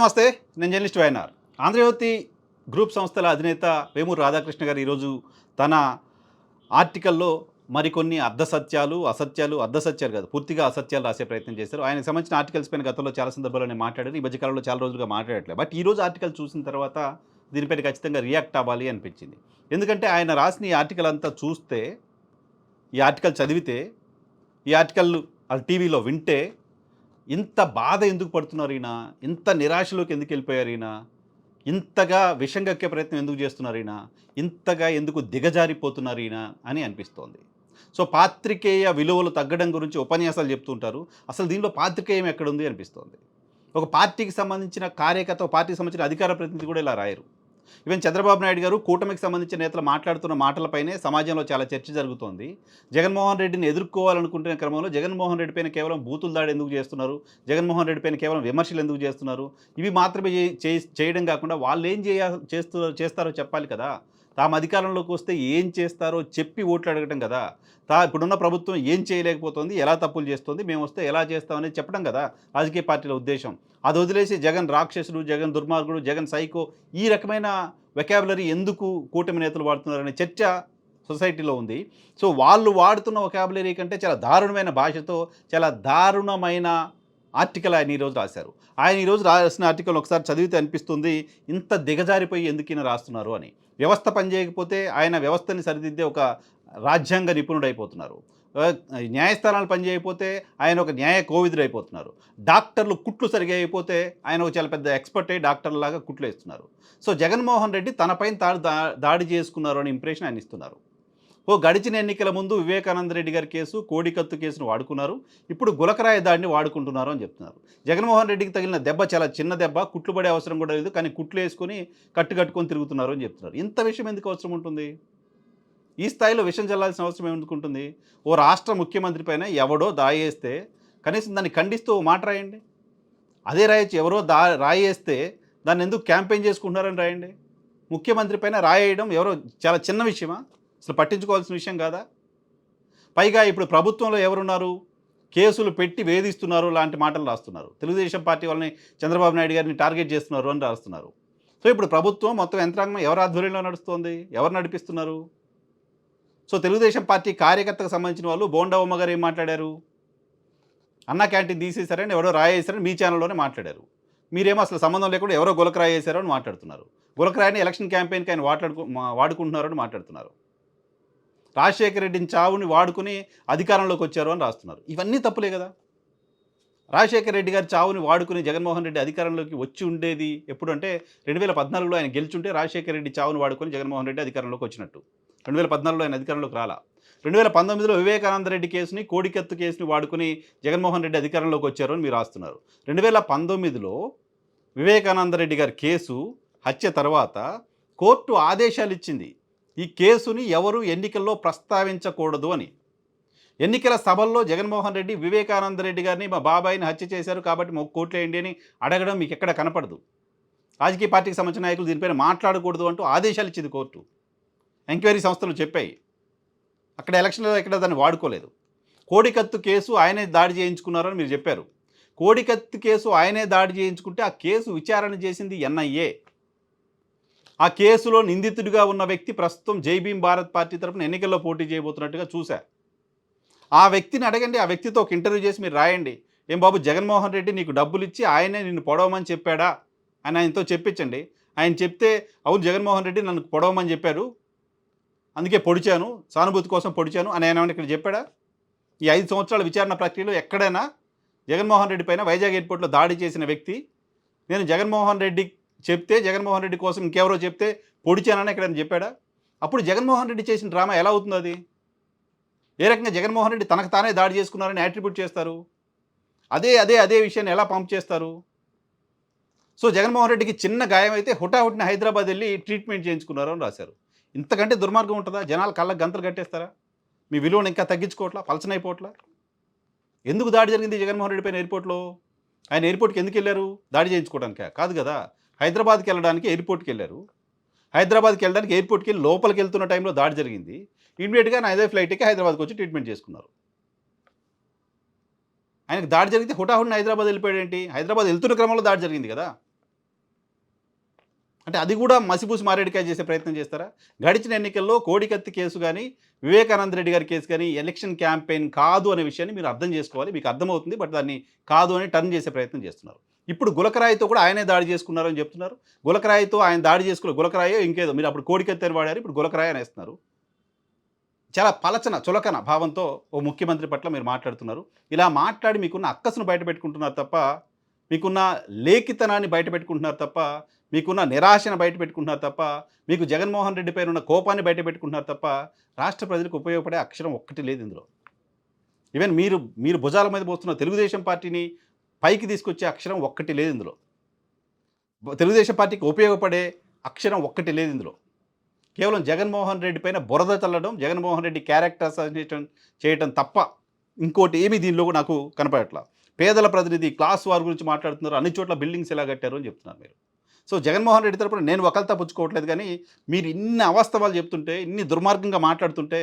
నమస్తే నేను journalist YNR. Andhra Jyothi group సంస్థల అధినేత వేమూరు రాధాకృష్ణ గారు ఈరోజు తన ఆర్టికల్లో మరికొన్ని అర్ధసత్యాలు అసత్యాలు అర్ధసత్యాలు కాదు పూర్తిగా అసత్యాలు రాసే ప్రయత్నం చేశారు. ఆయనకు సంబంధించిన ఆర్టికల్స్ పైన గతంలో చాలా సందర్భాల్లో నేను మాట్లాడాను. ఈ మధ్యకాలంలో చాలా రోజులుగా మాట్లాడట్లేదు. బట్ ఈ రోజు ఆర్టికల్ చూసిన తర్వాత దీనిపైన ఖచ్చితంగా రియాక్ట్ అవ్వాలి అనిపించింది. ఎందుకంటే ఆయన రాసిన ఈ ఆర్టికల్ అంతా చూస్తే ఈ ఆర్టికల్ చదివితే ఈ ఆర్టికల్ వాళ్ళ టీవీలో వింటే ఇంత బాధ ఎందుకు పడుతున్నారు ఈయన? ఇంత నిరాశలోకి ఎందుకు వెళ్ళిపోయారు ఈయన? ఇంతగా విషం కక్కే ప్రయత్నం ఎందుకు చేస్తున్నారు ఈయన? ఇంతగా ఎందుకు దిగజారిపోతున్నారు ఈయన? అని అనిపిస్తోంది. సో పాత్రికేయ విలువలు తగ్గడం గురించి ఉపన్యాసాలు చెప్తుంటారు అసలు దీనిలో పాత్రికేయం ఎక్కడుంది అనిపిస్తోంది. ఒక పార్టీకి సంబంధించిన కార్యకర్త పార్టీకి సంబంధించిన అధికార ప్రతినిధి కూడా ఇలా రాయరు. ఈవెన్ చంద్రబాబు నాయుడు గారు కూటమికి సంబంధించిన నేతలు మాట్లాడుతున్న మాటలపైనే సమాజంలో చాలా చర్చ జరుగుతోంది. జగన్మోహన్ రెడ్డిని ఎదుర్కోవాలనుకుంటున్న క్రమంలో జగన్మోహన్ రెడ్డి పైన కేవలం బూతులు దాడి ఎందుకు చేస్తున్నారు? జగన్మోహన్ రెడ్డి పైన కేవలం విమర్శలు ఎందుకు చేస్తున్నారు? ఇవి మాత్రమే చే- చేయడం కాకుండా వాళ్ళు ఏం చేయ చేస్తూ చేస్తారో చెప్పాలి కదా. తాము అధికారంలోకి వస్తే ఏం చేస్తారో చెప్పి ఓట్లు అడగటం కదా. తా ఇప్పుడున్న ప్రభుత్వం ఏం చేయలేకపోతుంది ఎలా తప్పులు చేస్తుంది మేము వస్తే ఎలా చేస్తామని చెప్పడం కదా రాజకీయ పార్టీల ఉద్దేశం. అది వదిలేసి జగన్ రాక్షసుడు జగన్ దుర్మార్గుడు జగన్ సైకో ఈ రకమైన వెకాబులరీ ఎందుకు కూటమి నేతలు వాడుతున్నారనే చర్చ సొసైటీలో ఉంది. సో వాళ్ళు వాడుతున్న ఒకాబులరీ కంటే చాలా దారుణమైన భాషతో చాలా దారుణమైన ఆర్టికల్ ఆయన ఈరోజు రాశారు. ఆయన ఈరోజు రాసిన ఆర్టికల్ ఒకసారి చదివితే అనిపిస్తుంది ఇంత దిగజారిపోయి ఎందుకైనా రాస్తున్నారు అని. వ్యవస్థ పనిచేయకపోతే ఆయన వ్యవస్థని సరిదిద్దే ఒక రాజ్యాంగ నిపుణుడైపోతున్నారు. న్యాయస్థానాలు పనిచేయకపోతే ఆయన ఒక న్యాయ కోవిదుడు అయిపోతున్నారు డాక్టర్లు కుట్లు సరిగా అయిపోతే ఆయన ఒక చాలా పెద్ద ఎక్స్పర్ట్ అయ్యి డాక్టర్లాగా కుట్లు వేస్తున్నారు. సో జగన్మోహన్ రెడ్డి తనపైన తాడు దాడి చేసుకున్నారు అనే ఇంప్రెషన్ ఆయన ఇస్తున్నారు. ఓ గడిచిన ఎన్నికల ముందు వివేకానంద రెడ్డి గారి కేసు కోడికత్తు కేసును వాడుకున్నారు. ఇప్పుడు గులకరాయ దాడిని వాడుకుంటున్నారు అని చెప్తున్నారు. జగన్మోహన్ రెడ్డికి తగిలిన దెబ్బ చాలా చిన్న దెబ్బ కుట్లు పడే అవసరం కూడా లేదు కానీ కుట్లు వేసుకొని కట్టు కట్టుకొని తిరుగుతున్నారు అని చెప్తున్నారు. ఇంత విషయం ఎందుకు అవసరం ఉంటుంది? ఈ స్థాయిలో విషయం చల్లాల్సిన అవసరం ఎందుకు ఉంటుంది? ఓ రాష్ట్ర ముఖ్యమంత్రి పైన ఎవడో దాయేస్తే కనీసం దాన్ని ఖండిస్తూ ఓ మాట రాయండి. అదే రాయొచ్చు ఎవరో దా రాయేస్తే దాన్ని ఎందుకు క్యాంపెయిన్ చేసుకుంటున్నారని రాయండి. ముఖ్యమంత్రి పైన రాయేయడం ఎవరో చాలా చిన్న విషయమా? అసలు పట్టించుకోవాల్సిన విషయం కాదా? పైగా ఇప్పుడు ప్రభుత్వంలో ఎవరున్నారు? కేసులు పెట్టి వేధిస్తున్నారు లాంటి మాటలు రాస్తున్నారు. తెలుగుదేశం పార్టీ వాళ్ళని చంద్రబాబు నాయుడు గారిని టార్గెట్ చేస్తున్నారు అని రాస్తున్నారు. సో ఇప్పుడు ప్రభుత్వం మొత్తం యంత్రాంగం ఎవరి ఆధ్వర్యంలో నడుస్తోంది? ఎవరు నడిపిస్తున్నారు? సో తెలుగుదేశం పార్టీ కార్యకర్తకు సంబంధించిన వాళ్ళు బోండా ఉమ్మ గారు ఏం మాట్లాడారు? అన్న క్యాంటీన్ తీసేశారని ఎవరో రాయేశారని మీ ఛానల్లోనే మాట్లాడారు. మీరేమో అసలు సంబంధం లేకుండా ఎవరో గులకరాయేశారో అని మాట్లాడుతున్నారు. గులకరాయని ఎలక్షన్ క్యాంపెయిన్కి ఆయన వాట్లాడుకు మా- వాడుకుంటున్నారని మాట్లాడుతున్నారు. రాజశేఖర రెడ్డిని చావుని వాడుకుని అధికారంలోకి వచ్చారు అని రాస్తున్నారు. ఇవన్నీ తప్పులే కదా. రాజశేఖర రెడ్డి గారి చావుని వాడుకుని జగన్మోహన్ రెడ్డి అధికారంలోకి వచ్చి ఉండేది ఎప్పుడు అంటే రెండు వేల పద్నాలుగులో ఆయన గెలుచుంటే రాజశేఖర రెడ్డి చావుని వాడుకొని జగన్మోహన్ రెడ్డి అధికారంలోకి వచ్చినట్టు. రెండు వేల పద్నాలుగులో ఆయన అధికారంలోకి రాలా. రెండు వేల పంతొమ్మిదిలో వివేకానంద రెడ్డి కేసుని కోడికత్తు కేసుని వాడుకుని జగన్మోహన్ రెడ్డి అధికారంలోకి వచ్చారు అని మీరు రాస్తున్నారు. రెండు వేల పంతొమ్మిదిలో వివేకానంద రెడ్డి గారి కేసు హత్య తర్వాత కోర్టు ఆదేశాలు ఇచ్చింది. ఈ కేసుని ఎవరు ఎన్నికల్లో ప్రస్తావించకూడదు అని. ఎన్నికల సభల్లో జగన్మోహన్ రెడ్డి వివేకానంద రెడ్డి గారిని మా బాబాయిని హత్య చేశారు కాబట్టి మాకు కోట్లేయండి అని అడగడం మీకు ఎక్కడ కనపడదు. రాజకీయ పార్టీకి సంబంధించిన నాయకులు దీనిపైన మాట్లాడకూడదు అంటూ ఆదేశాలు ఇచ్చింది కోర్టు. ఎంక్వైరీ సంస్థలు చెప్పాయి. అక్కడ ఎలక్షన్లో ఎక్కడ దాన్ని వాడుకోలేదు. కోడికత్తు కేసు ఆయనే దాడి చేయించుకున్నారని మీరు చెప్పారు. కోడికత్తు కేసు ఆయనే దాడి చేయించుకుంటే ఆ కేసు విచారణ చేసింది ఎన్ఐఏ. ఆ కేసులో నిందితుడిగా ఉన్న వ్యక్తి ప్రస్తుతం జైభీం భారత్ పార్టీ తరపున ఎన్నికల్లో పోటీ చేయబోతున్నట్టుగా చూశా. ఆ వ్యక్తిని అడగండి ఆ వ్యక్తితో ఒక ఇంటర్వ్యూ చేసి మీరు రాయండి. ఏం బాబు జగన్మోహన్ రెడ్డి నీకు డబ్బులు ఇచ్చి ఆయనే నిన్ను పొడవమని చెప్పాడా? అని ఆయనతో చెప్పించండి. ఆయన చెప్తే అవును జగన్మోహన్ రెడ్డి నన్ను పొడవమని చెప్పారు అందుకే పొడిచాను సానుభూతి కోసం పొడిచాను అని ఆయన ఇక్కడ చెప్పాడా? ఈ ఐదు సంవత్సరాల విచారణ ప్రక్రియలో ఎక్కడైనా జగన్మోహన్ రెడ్డి పైన వైజాగ్ ఎయిర్పోర్ట్లో దాడి చేసిన వ్యక్తి నేను జగన్మోహన్ రెడ్డి చెప్తే జగన్మోహన్ రెడ్డి కోసం ఇంకెవరో చెప్తే పొడిచానని ఎక్కడైనా చెప్పాడా? అప్పుడు జగన్మోహన్ రెడ్డి చేసిన డ్రామా ఎలా అవుతుంది అది? ఏ రకంగా జగన్మోహన్ రెడ్డి తనకు తానే దాడి చేసుకున్నారని యాట్రిబ్యూట్ చేస్తారు? అదే అదే అదే విషయాన్ని ఎలా పంప్ చేస్తారు? సో జగన్మోహన్ రెడ్డికి చిన్న గాయం అయితే హుటాహుటిన హైదరాబాద్ వెళ్ళి ట్రీట్మెంట్ చేయించుకున్నారు అని రాశారు. ఇంతకంటే దుర్మార్గం ఉంటుందా? జనాలు కళ్ళకు గంతలు కట్టేస్తారా? మీ విలువను ఇంకా తగ్గించుకోవట్లా? పలచనైపోవట్లా? ఎందుకు దాడి జరిగింది జగన్మోహన్ రెడ్డి పైన ఎయిర్పోర్ట్లో ఆయన ఎయిర్పోర్ట్కి ఎందుకు వెళ్ళారు? దాడి చేయించుకోవడానికా? కాదు కదా. హైదరాబాద్కి వెళ్ళడానికి ఎయిర్పోర్ట్కి వెళ్ళారు. హైదరాబాద్కి వెళ్ళడానికి ఎయిర్పోర్ట్కి వెళ్ళి లోపలికి వెళ్తున్న టైంలో దాడి జరిగింది. ఇమీడియట్గా ఆయన అదే ఫ్లైట్కి హైదరాబాద్కి వచ్చి ట్రీట్మెంట్ చేసుకున్నారు. ఆయనకు దాడి జరిగితే హుటాహుడిని హైదరాబాద్ వెళ్ళిపోయాడు ఏంటి హైదరాబాద్ వెళ్తున్న క్రమంలో దాడి జరిగింది కదా. అంటే అది కూడా మసిపూసి మారేడికాయ చేసే ప్రయత్నం చేస్తారా? గడిచిన ఎన్నికల్లో కోడికత్తి కేసు కానీ వివేకానంద రెడ్డి గారి కేసు కానీ ఎలక్షన్ క్యాంపెయిన్ కాదు అనే విషయాన్ని మీరు అర్థం చేసుకోవాలి. మీకు అర్థమవుతుంది బట్ దాన్ని కాదు అని టర్న్ చేసే ప్రయత్నం చేస్తున్నారు. ఇప్పుడు గులకరాయితో కూడా ఆయనే దాడి చేసుకున్నారని చెప్తున్నారు. గులకరాయితో ఆయన దాడి చేసుకున్న గులకరాయో ఇంకేదో మీరు అప్పుడు కోడికెత్తని వాడారు ఇప్పుడు గులకరాయి అనేస్తున్నారు. చాలా పలచన చులకన భావంతో ఓ ముఖ్యమంత్రి పట్ల మీరు మాట్లాడుతున్నారు. ఇలా మాట్లాడి మీకున్న అక్కసును బయట పెట్టుకుంటున్నారు తప్ప మీకున్న లేఖితనాన్ని బయట పెట్టుకుంటున్నారు తప్ప మీకున్న నిరాశను బయట పెట్టుకుంటున్నారు తప్ప మీకు జగన్మోహన్ రెడ్డి పైన ఉన్న కోపాన్ని బయట పెట్టుకుంటున్నారు తప్ప రాష్ట్ర ప్రజలకు ఉపయోగపడే అక్షరం ఒక్కటి లేదు ఇందులో. ఈవెన్ మీరు మీరు భుజాల మీద పోస్తున్న తెలుగుదేశం పార్టీని పైకి తీసుకొచ్చే అక్షరం ఒక్కటి లేదు ఇందులో. తెలుగుదేశం పార్టీకి ఉపయోగపడే అక్షరం ఒక్కటి లేదు ఇందులో. కేవలం జగన్మోహన్ రెడ్డి పైన బురద చల్లడం జగన్మోహన్ రెడ్డి క్యారెక్టర్ అసాసినేషన్ చేయడం తప్ప ఇంకోటి ఏమీ దీనిలో నాకు కనపడట్లా. పేదల ప్రతినిధి క్లాస్ వార్ గురించి మాట్లాడుతున్నారు అన్ని చోట్ల బిల్డింగ్స్ ఎలా కట్టారు అని చెప్తున్నారు మీరు. సో జగన్మోహన్ రెడ్డి తరపున నేను ఒకరితో పుచ్చుకోవట్లేదు కానీ మీరు ఇన్ని అవాస్తవాలు చెప్తుంటే ఇన్ని దుర్మార్గంగా మాట్లాడుతుంటే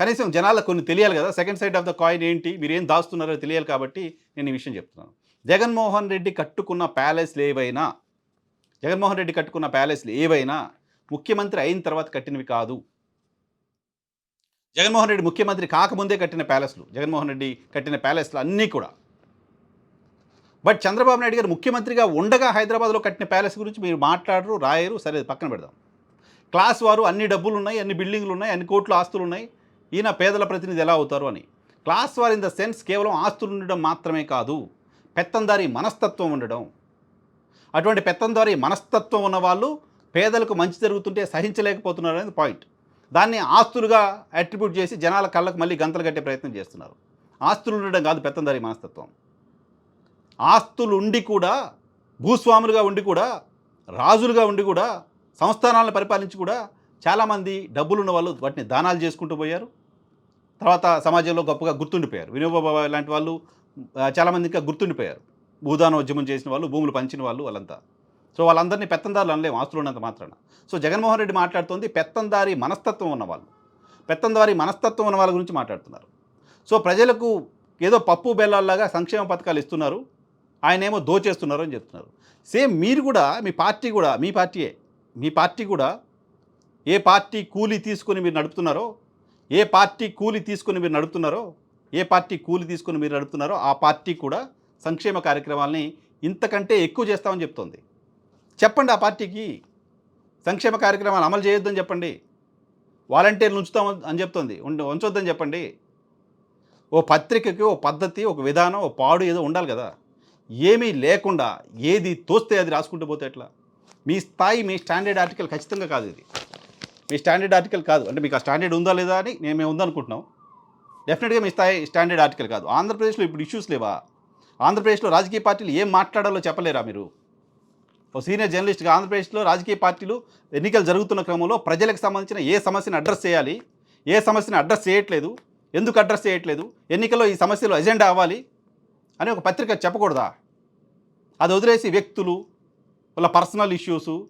కనీసం జనాలకు కొన్ని తెలియాలి కదా. Second side of the coin ఏంటి? మీరు ఏం దాస్తున్నారో తెలియాలి కాబట్టి నేను ఈ విషయం చెప్తున్నాను. జగన్మోహన్ రెడ్డి కట్టుకున్న ప్యాలెస్లు ఏవైనా జగన్మోహన్ రెడ్డి కట్టుకున్న ప్యాలెస్లు ఏవైనా ముఖ్యమంత్రి అయిన తర్వాత కట్టినవి కాదు. జగన్మోహన్ రెడ్డి ముఖ్యమంత్రి కాకముందే కట్టిన ప్యాలెస్లు జగన్మోహన్ రెడ్డి కట్టిన ప్యాలెస్లు అన్నీ కూడా. బట్ చంద్రబాబు నాయుడు గారు ముఖ్యమంత్రిగా ఉండగా హైదరాబాద్లో కట్టిన ప్యాలెస్ గురించి మీరు మాట్లాడరు రాయరు సరే పక్కన పెడదాం. క్లాస్ వారు అన్ని డబ్బులు ఉన్నాయి అన్ని బిల్డింగ్లు ఉన్నాయి అన్ని కోట్లు ఆస్తులు ఉన్నాయి. ఈయన పేదల ప్రతినిధి ఎలా అవుతారు అని. Class war in the sense కేవలం ఆస్తులు ఉండడం మాత్రమే కాదు పెత్తందారి మనస్తత్వం ఉండడం. అటువంటి పెత్తందారి మనస్తత్వం ఉన్న వాళ్ళు పేదలకు మంచి జరుగుతుంటే సహించలేకపోతున్నారు అనేది పాయింట్. దాన్ని ఆస్తులుగా అట్రిబ్యూట్ చేసి జనాల కళ్ళకు మళ్ళీ గంతలు కట్టే ప్రయత్నం చేస్తున్నారు. ఆస్తులు ఉండడం కాదు పెత్తందారి మనస్తత్వం. ఆస్తులు ఉండి కూడా భూస్వాములుగా ఉండి కూడా రాజులుగా ఉండి కూడా సంస్థానాలను పరిపాలించి కూడా చాలామంది డబ్బులున్న వాళ్ళు వాటిని దానాలు చేసుకుంటూ పోయారు. తర్వాత సమాజంలో గొప్పగా గుర్తుండిపోయారు. వినోబాబా లాంటి వాళ్ళు చాలామంది ఇంకా గుర్తుండిపోయారు. భూదాన ఉద్యమం చేసిన వాళ్ళు భూములు పంచిన వాళ్ళు వాళ్ళంతా. సో వాళ్ళందరినీ పెత్తందారులు అనలేము ఆస్తులు ఉన్నంత మాత్రాన. సో జగన్మోహన్ రెడ్డి మాట్లాడుతోంది పెత్తందారి మనస్తత్వం ఉన్నవాళ్ళు. పెత్తందారి మనస్తత్వం ఉన్న వాళ్ళ గురించి మాట్లాడుతున్నారు. సో ప్రజలకు ఏదో పప్పు బెల్లాల్లాగా సంక్షేమ పథకాలు ఇస్తున్నారు. ఆయన ఏమో దోచేస్తున్నారు అని చెప్తున్నారు. సేమ్ మీరు కూడా మీ పార్టీ కూడా మీ పార్టీయే మీ పార్టీ కూడా ఏ పార్టీ కూలి తీసుకొని మీరు నడుపుతున్నారో ఏ పార్టీ కూలి తీసుకొని మీరు నడుపుతున్నారో ఏ పార్టీ కూలి తీసుకుని మీరు నడుపుతున్నారో ఆ పార్టీ కూడా సంక్షేమ కార్యక్రమాలని ఇంతకంటే ఎక్కువ చేస్తామని చెప్తోంది. చెప్పండి ఆ పార్టీకి సంక్షేమ కార్యక్రమాలు అమలు చేయొద్దని చెప్పండి. వాలంటీర్లు ఉంచుతాం అని చెప్తోంది. ఉంచొద్దని చెప్పండి. ఓ పత్రికకి ఓ పద్ధతి ఒక విధానం ఓ పాడు ఏదో ఉండాలి కదా. ఏమీ లేకుండా ఏది తోస్తే అది రాసుకుంటూ పోతే ఎట్లా? మీ స్థాయి మీ స్టాండర్డ్ ఆర్టికల్ ఖచ్చితంగా కాదు ఇది. మీ స్టాండర్డ్ ఆర్టికల్ కాదు. అంటే మీకు ఆ స్టాండర్డ్ ఉందా లేదా అని నేను మేము ఉందనుకుంటున్నాం. డెఫినెట్గా మీ స్థాయి స్టాండర్డ్ ఆర్టికల్ కాదు. ఆంధ్రప్రదేశ్లో ఇప్పుడు ఇష్యూస్ లేవా? ఆంధ్రప్రదేశ్లో రాజకీయ పార్టీలు ఏం మాట్లాడాలో చెప్పలేరా మీరు? ఓ సీనియర్ జర్నలిస్ట్గా ఆంధ్రప్రదేశ్లో రాజకీయ పార్టీలు ఎన్నికలు జరుగుతున్న క్రమంలో ప్రజలకు సంబంధించిన ఏ సమస్యను అడ్రస్ చేయాలి? ఏ సమస్యను అడ్రస్ చేయట్లేదు? ఎందుకు అడ్రస్ చేయట్లేదు? ఎన్నికల్లో ఈ సమస్యలు ఎజెండా అవ్వాలి? అని ఒక పత్రిక చెప్పకూడదా? అది వదిలేసి వ్యక్తులు వాళ్ళ పర్సనల్ ఇష్యూసు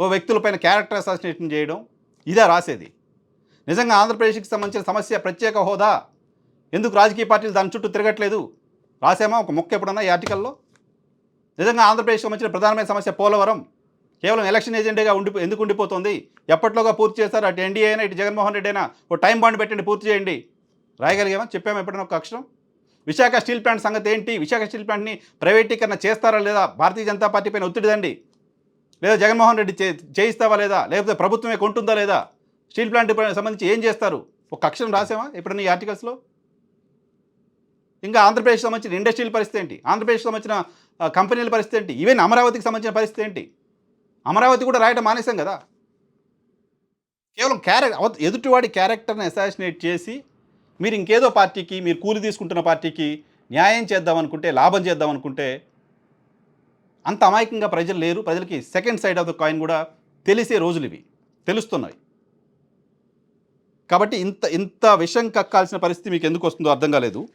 ఓ వ్యక్తులపైన క్యారెక్టర్ అసాసినేషన్ చేయడం ఇదే రాసేది. నిజంగా ఆంధ్రప్రదేశ్కి సంబంధించిన సమస్య ప్రత్యేక హోదా? ఎందుకు రాజకీయ పార్టీలు దాని చుట్టూ తిరగట్లేదు? రాసామా? ఒక ముక్క ఎప్పుడన్నా ఈ ఆర్టికల్లో నిజంగా ఆంధ్రప్రదేశ్కి సంబంధించిన ప్రధానమైన సమస్య పోలవరం. కేవలం ఎలక్షన్ ఏజెంట్గా ఉండి ఎందుకు ఉండిపోతుంది? ఎప్పట్లోగా పూర్తి చేస్తారు అటు ఎన్డీఏ అయినా ఇటు జగన్మోహన్ రెడ్డి అయినా ఓ టైం బాండ్ పెట్టండి పూర్తి చేయండి. రాయగలిగామా? చెప్పాము ఎప్పుడైనా ఒక అక్షరం విశాఖ స్టీల్ ప్లాంట్ సంగతి ఏంటి? విశాఖ స్టీల్ ప్లాంట్ని ప్రైవేటీకరణ చేస్తారా లేదా? భారతీయ జనతా పార్టీ పైన ఒత్తిడి దండి. లేదా జగన్మోహన్ రెడ్డి చే చేయిస్తావా లేదా? లేకపోతే ప్రభుత్వమే కొంటుందా లేదా? స్టీల్ ప్లాంట్ సంబంధించి ఏం చేస్తారు? ఒక అక్షరం రాసామా ఎప్పుడన్నా ఈ ఆర్టికల్స్లో? ఇంకా ఆంధ్రప్రదేశ్ సంబంధించిన ఇండస్ట్రియల్ పరిస్థితి ఏంటి? ఆంధ్రప్రదేశ్ సంబంధించిన కంపెనీల పరిస్థితి ఏంటి? ఈవెన్ అమరావతికి సంబంధించిన పరిస్థితి ఏంటి? అమరావతి కూడా రాయటం మానేశాం కదా? కేవలం క్యారెక్టర్ ఎదుటివాడి క్యారెక్టర్ని అసాసినేట్ చేసి మీరు ఇంకేదో పార్టీకి మీరు కూలి తీసుకుంటున్న పార్టీకి న్యాయం చేద్దాం అనుకుంటే లాభం చేద్దాం అనుకుంటే అంత అమాయకంగా ప్రజలు లేరు. ప్రజలకి second side of the coin కూడా తెలిసే రోజులు ఇవి. తెలుస్తున్నాయి. కాబట్టి ఇంత ఇంత విషం కక్కాల్సిన పరిస్థితి మీకు ఎందుకు వస్తుందో అర్థం కాలేదు.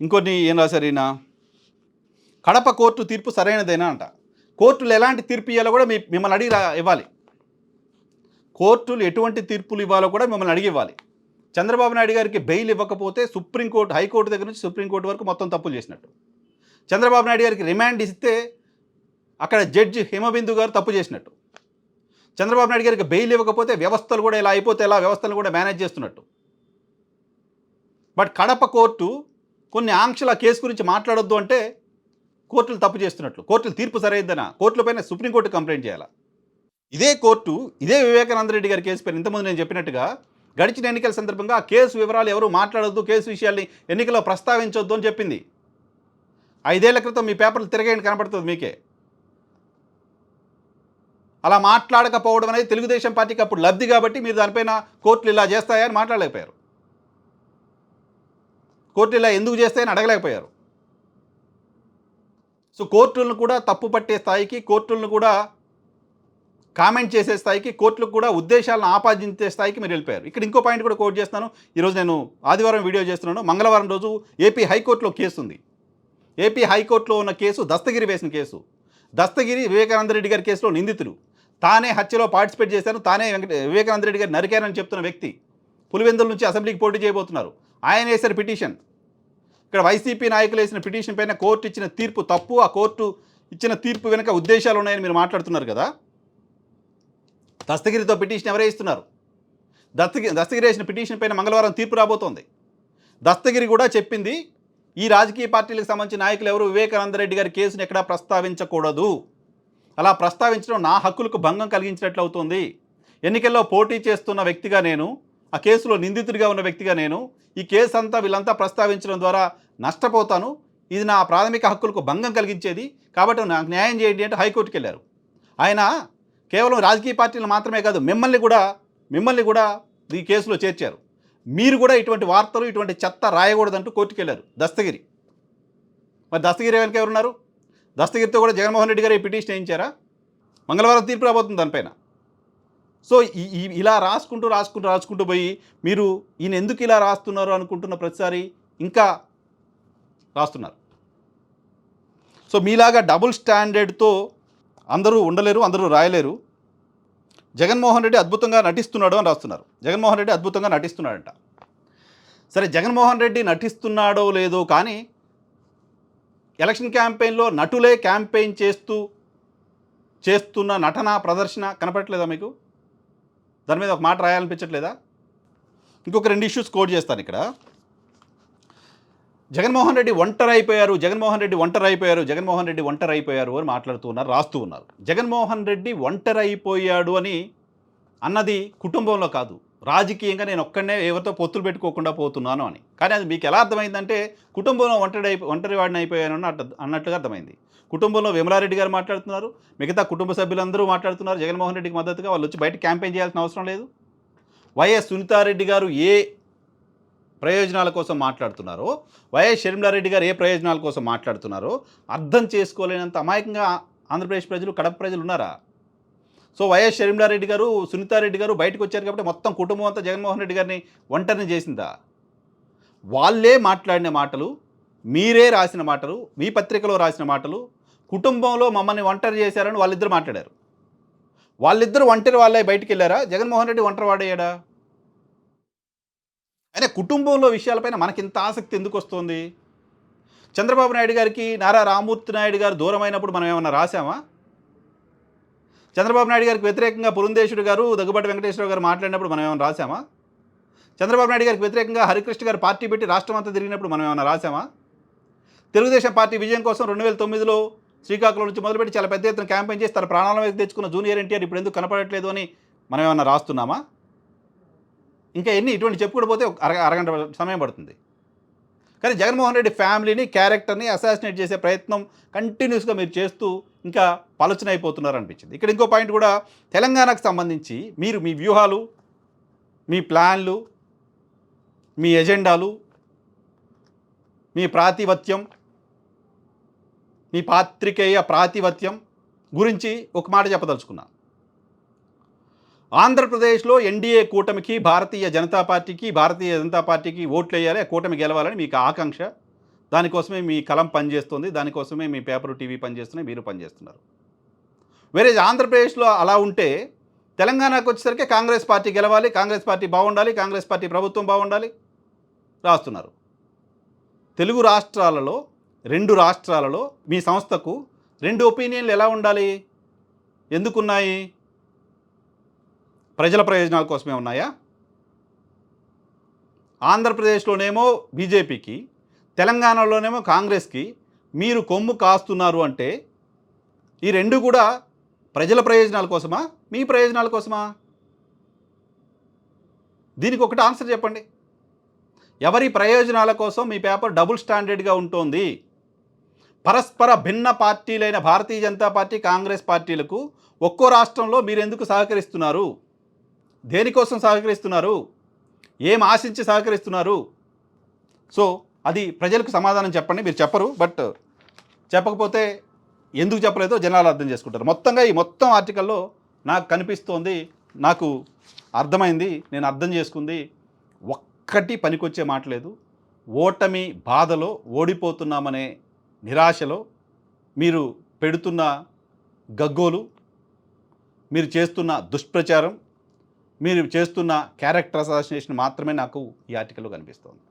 ఇంకొన్ని ఏం రాశారు ఈయన? కడప కోర్టు తీర్పు సరైనదేనా అంట. కోర్టులు ఎలాంటి తీర్పు ఇవ్వాలో కూడా మీ మిమ్మల్ని అడిగి ఇవ్వాలి. కోర్టులు ఎటువంటి తీర్పులు ఇవ్వాలో కూడా మిమ్మల్ని అడిగి ఇవ్వాలి. చంద్రబాబు నాయుడు గారికి బెయిల్ ఇవ్వకపోతే సుప్రీంకోర్టు హైకోర్టు దగ్గర నుంచి సుప్రీంకోర్టు వరకు మొత్తం తప్పులు చేసినట్టు. చంద్రబాబు నాయుడు గారికి రిమాండ్ ఇస్తే అక్కడ జడ్జి హిమబిందు గారు తప్పు చేసినట్టు. చంద్రబాబు నాయుడు గారికి బెయిల్ ఇవ్వకపోతే వ్యవస్థలు కూడా ఇలా అయిపోతే ఎలా? వ్యవస్థలు కూడా మేనేజ్ చేస్తున్నట్టు. బట్ కడప కోర్టు కొన్ని ఆంక్షల కేసు గురించి మాట్లాడొద్దు అంటే కోర్టులు తప్పు చేస్తున్నట్లు. కోర్టులు తీర్పు సరైద్దన కోర్టులపైన సుప్రీంకోర్టు కంప్లైంట్ చేయాలా? ఇదే కోర్టు ఇదే వివేకానంద రెడ్డి గారి కేసు పైన ఇంతకుముందు నేను చెప్పినట్టుగా గడిచిన ఎన్నికల సందర్భంగా కేసు వివరాలు ఎవరు మాట్లాడొద్దు కేసు విషయాల్ని ఎన్నికల్లో ప్రస్తావించొద్దు అని చెప్పింది. ఐదేళ్ళ క్రితం మీ పేపర్లు తిరగేయండి కనబడుతుంది మీకే. అలా మాట్లాడకపోవడం అనేది తెలుగుదేశం పార్టీకి అప్పుడు లబ్ధి కాబట్టి మీరు దానిపైన కోర్టులు ఇలా చేస్తాయని మాట్లాడలేకపోయారు. కోర్టులు ఇలా ఎందుకు చేస్తాయని అడగలేకపోయారు. సో కోర్టులను కూడా తప్పు పట్టే స్థాయికి కోర్టులను కూడా కామెంట్ చేసే స్థాయికి కోర్టులకు కూడా ఉద్దేశాలను ఆపాదించే స్థాయికి మీరు వెళ్ళిపోయారు. ఇక్కడ ఇంకో పాయింట్ కూడా కోట్ చేస్తాను ఈరోజు నేను ఆదివారం వీడియో చేస్తున్నాను. మంగళవారం రోజు ఏపీ హైకోర్టులో కేసు ఉంది. ఏపీ హైకోర్టులో ఉన్న కేసు దస్తగిరి వేసిన కేసు. దస్తగిరి వివేకానంద రెడ్డి గారి కేసులో నిందితుడు తానే హత్యలో పార్టిసిపేట్ చేశాను తానే వెంకట వివేకానంద రెడ్డి గారు నరికారని చెప్తున్న వ్యక్తి. పులివెందుల నుంచి అసెంబ్లీకి పోటీ చేయబోతున్నారు. ఆయన వేశారు పిటిషన్. ఇక్కడ వైసీపీ నాయకులు వేసిన పిటిషన్ పైన కోర్టు ఇచ్చిన తీర్పు తప్పు ఆ కోర్టు ఇచ్చిన తీర్పు వెనుక ఉద్దేశాలు ఉన్నాయని మీరు మాట్లాడుతున్నారు కదా? దస్తగిరితో పిటిషన్ ఎవరే ఇస్తున్నారు దస్తగిరి దస్తగిరి వేసిన పిటిషన్ పైన మంగళవారం తీర్పు రాబోతోంది. దస్తగిరి కూడా చెప్పింది ఈ రాజకీయ పార్టీలకు సంబంధించిన నాయకులు ఎవరు? వివేకానంద రెడ్డి గారి కేసును ఎక్కడా ప్రస్తావించకూడదు. అలా ప్రస్తావించడం నా హక్కులకు భంగం కలిగించినట్లు అవుతుంది. ఎన్నికల్లో పోటీ చేస్తున్న వ్యక్తిగా నేను ఆ కేసులో నిందితుడిగా ఉన్న వ్యక్తిగా నేను ఈ కేసు అంతా వీళ్ళంతా ప్రస్తావించడం ద్వారా నష్టపోతాను. ఇది నా ప్రాథమిక హక్కులకు భంగం కలిగించేది. కాబట్టి నాకు న్యాయం చేయండి అంటే హైకోర్టుకి వెళ్ళారు. ఆయన కేవలం రాజకీయ పార్టీలు మాత్రమే కాదు మిమ్మల్ని కూడా మిమ్మల్ని కూడా ఈ కేసులో చేర్చారు. మీరు కూడా ఇటువంటి వార్తలు ఇటువంటి చెత్త రాయకూడదంటూ కోర్టుకు వెళ్ళారు దస్తగిరి. మరి దస్తగిరి వెనక ఎవరున్నారు? దస్తగిరితో కూడా జగన్మోహన్ రెడ్డి గారు ఈ పిటిషన్ వేయించారా? మంగళవారం తీర్పు రాబోతుంది దానిపైన. సో ఈ- ఈ- ఇలా రాసుకుంటూ రాసుకుంటూ రాసుకుంటూ పోయి మీరు ఈయన ఎందుకు ఇలా రాస్తున్నారు అనుకుంటున్న ప్రతిసారి ఇంకా రాస్తున్నారు. సో మీలాగా డబుల్ స్టాండర్డ్తో అందరూ ఉండలేరు అందరూ రాయలేరు. జగన్మోహన్ రెడ్డి అద్భుతంగా నటిస్తున్నాడు అని రాస్తున్నారు. జగన్మోహన్ రెడ్డి అద్భుతంగా నటిస్తున్నాడంట. సరే జగన్మోహన్ రెడ్డి నటిస్తున్నాడో లేదో కానీ ఎలక్షన్ క్యాంపెయిన్లో నటులే క్యాంపెయిన్ చేస్తూ చేస్తున్న నటన ప్రదర్శన కనపడట్లేదా మీకు? దాని మీద ఒక మాట రాయాలనిపించట్లేదా? ఇంకొక రెండు ఇష్యూస్ కోడ్ చేస్తాను ఇక్కడ. జగన్మోహన్ రెడ్డి ఒంటరి అయిపోయారు జగన్మోహన్ రెడ్డి ఒంటరి అయిపోయారు జగన్మోహన్ రెడ్డి ఒంటరి అయిపోయారు అని మాట్లాడుతూ ఉన్నారు రాస్తూ ఉన్నారు. జగన్మోహన్ రెడ్డి ఒంటరి అయిపోయాడు అని అన్నది కుటుంబంలో కాదు. రాజకీయంగా నేను ఒక్కడనే ఎవరితో పొత్తులు పెట్టుకోకుండా పోతున్నాను అని. కానీ అది మీకు ఎలా అర్థమైందంటే కుటుంబంలో ఒంటరి అయిపో ఒంటరి వాడిని అయిపోయాను అట్ అన్నట్టుగా అర్థమైంది. కుటుంబంలో విమలారెడ్డి గారు మాట్లాడుతున్నారు మిగతా కుటుంబ సభ్యులందరూ మాట్లాడుతున్నారు జగన్మోహన్ రెడ్డికి మద్దతుగా వాళ్ళు వచ్చి బయట క్యాంపెయిన్ చేయాల్సిన అవసరం లేదు. వైఎస్ సునీతారెడ్డి గారు ఏ ప్రయోజనాల కోసం మాట్లాడుతున్నారో. వైఎస్ షర్మిలారెడ్డి గారు ఏ ప్రయోజనాల కోసం మాట్లాడుతున్నారో? అర్థం చేసుకోలేనంత అమాయకంగా ఆంధ్రప్రదేశ్ ప్రజలు కడప ప్రజలు ఉన్నారా? సో వైఎస్ షర్మిలారెడ్డి గారు సునీతారెడ్డి గారు బయటకు వచ్చారు కాబట్టి మొత్తం కుటుంబం అంతా జగన్మోహన్ రెడ్డి గారిని ఒంటరిని చేసిందా? వాళ్ళే మాట్లాడిన మాటలు మీరే రాసిన మాటలు మీ పత్రికలో రాసిన మాటలు కుటుంబంలో మమ్మల్ని ఒంటరి చేశారని వాళ్ళిద్దరు మాట్లాడారు. వాళ్ళిద్దరు ఒంటరి వాళ్ళే బయటికి వెళ్ళారా జగన్మోహన్ రెడ్డి ఒంటరి వాడయ్యాడా అనే కుటుంబంలో విషయాలపైన మనకి ఇంత ఆసక్తి ఎందుకు వస్తుంది చంద్రబాబు నాయుడు గారికి నారా రామూర్తి నాయుడు గారు దూరమైనప్పుడు మనం ఏమన్నా రాసామా చంద్రబాబు నాయుడు గారికి వ్యతిరేకంగా పురంధేశుడు గారు దగ్గుబాటి వెంకటేశ్వర గారు మాట్లాడినప్పుడు మనం ఏమైనా రాసామా చంద్రబాబు నాయుడు గారికి వ్యతిరేకంగా హరికృష్ణ గారు పార్టీ పెట్టి రాష్ట్రం అంతా తిరిగినప్పుడు మనం ఏమైనా రాసామా తెలుగుదేశం పార్టీ విజయం కోసం రెండు వేల తొమ్మిదిలో శ్రీకాకుళం నుంచి మొదలుపెట్టి చాలా పెద్ద ఎత్తున క్యాంపెయిన్ చేసి తన ప్రాణాల మీద తెచ్చుకున్న జూనియర్ ఎన్టీఆర్ ఇప్పుడు ఎందుకు కనపడట్లేదు అని మనం ఏమైనా రాస్తున్నామా? ఇంకా ఎన్ని ఇటువంటి చెప్పుకుంటూ పోతే అర అరగంట సమయం పడుతుంది. కానీ జగన్మోహన్ రెడ్డి ఫ్యామిలీని క్యారెక్టర్ని అసాసినేట్ చేసే ప్రయత్నం కంటిన్యూస్గా మీరు చేస్తూ ఇంకా పలచన అయిపోతున్నారు అనిపించింది ఇక్కడ ఇంకో పాయింట్ కూడా తెలంగాణకు సంబంధించి మీరు మీ వ్యూహాలు మీ ప్లాన్లు మీ ఎజెండాలు మీ ప్రాతిపత్యం మీ పాత్రికేయ ప్రాతిపత్యం గురించి ఒక మాట చెప్పదలుచుకున్నా. ఆంధ్రప్రదేశ్లో ఎన్డీఏ కూటమికి భారతీయ జనతా పార్టీకి భారతీయ జనతా పార్టీకి ఓట్లు వేయాలి కూటమి గెలవాలని మీకు ఆకాంక్ష. దానికోసమే మీ కలం పనిచేస్తుంది దానికోసమే మీ పేపర్ టీవీ పనిచేస్తున్నాయి మీరు పనిచేస్తున్నారు. వేరే ఆంధ్రప్రదేశ్లో అలా ఉంటే తెలంగాణకు వచ్చేసరికి కాంగ్రెస్ పార్టీ గెలవాలి కాంగ్రెస్ పార్టీ బాగుండాలి కాంగ్రెస్ పార్టీ ప్రభుత్వం బాగుండాలి రాస్తున్నారు. తెలుగు రాష్ట్రాలలో రెండు రాష్ట్రాలలో మీ సంస్థకు రెండు ఒపీనియన్లు ఎలా ఉండాలి? ఎందుకున్నాయి? ప్రజల ప్రయోజనాల కోసమే ఉన్నాయా? ఆంధ్రప్రదేశ్లోనేమో బీజేపీకి తెలంగాణలోనేమో కాంగ్రెస్కి మీరు కొమ్ము కాస్తున్నారు అంటే ఈ రెండు కూడా ప్రజల ప్రయోజనాల కోసమా? మీ ప్రయోజనాల కోసమా? దీనికి ఒకటి ఆన్సర్ చెప్పండి. ఎవరి ప్రయోజనాల కోసం మీ పేపర్ డబుల్ స్టాండర్డ్గా ఉంటుంది? పరస్పర భిన్న పార్టీలైన భారతీయ జనతా పార్టీ కాంగ్రెస్ పార్టీలకు ఒక్కో రాష్ట్రంలో మీరు ఎందుకు సహకరిస్తున్నారు? దేనికోసం సహకరిస్తున్నారు? ఏం ఆశించి సహకరిస్తున్నారు? సో అది ప్రజలకు సమాధానం చెప్పండి మీరు చెప్పరు బట్ చెప్పకపోతే ఎందుకు చెప్పలేదో జనాలు అర్థం చేసుకుంటారు. మొత్తంగా ఈ మొత్తం ఆర్టికల్లో నాకు కనిపిస్తోంది నాకు అర్థమైంది నేను అర్థం చేసుకుంది ఒక్కటి పనికొచ్చే మాట లేదు. ఓటమి బాధలో ఓడిపోతున్నామనే నిరాశలో మీరు పెడుతున్న గగ్గోలు మీరు చేస్తున్న దుష్ప్రచారం మీరు చేస్తున్న క్యారెక్టర్ అసాసినేషన్ మాత్రమే నాకు ఈ ఆర్టికల్లో కనిపిస్తోంది.